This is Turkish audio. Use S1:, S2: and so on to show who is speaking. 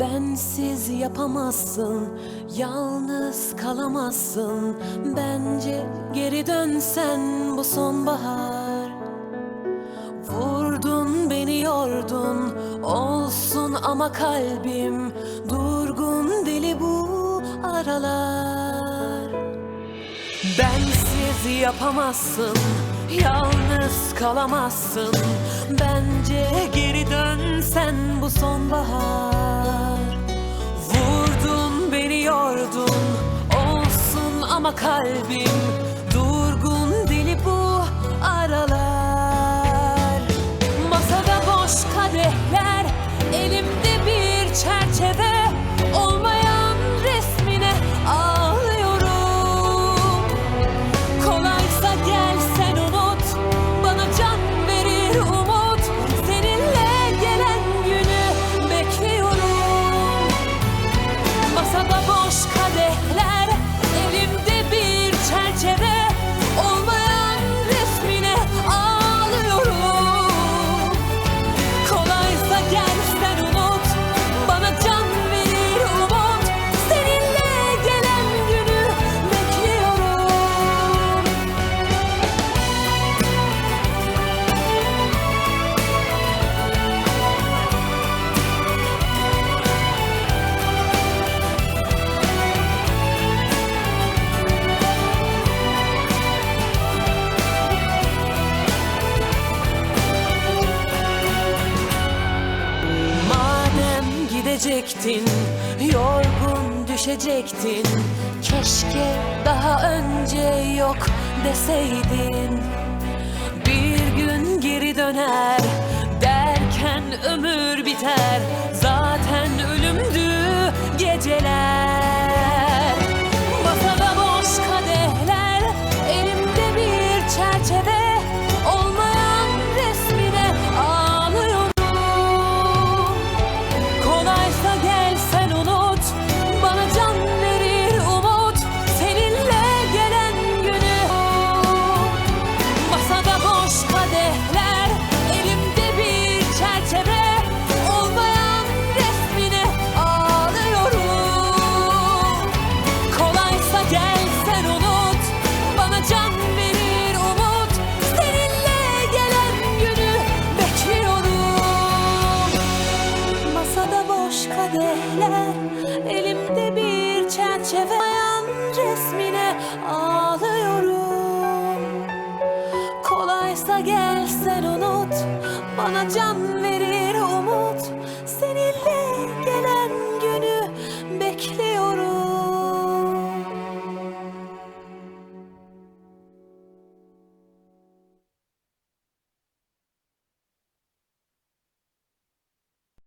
S1: Bensiz yapamazsın, yalnız kalamazsın. Bence geri dönsen bu sonbahar. Vurdun beni yordun, olsun ama kalbim Durgun deli bu aralar. Bensiz yapamazsın, yalnız kalamazsın. Bence geri dönsen bu sonbahar. kalbim. düşecektin Yorgun düşecektin. Keşke daha önce yok deseydin. Bir gün geri döner Kolaysa gel sen unut. Bana can ver.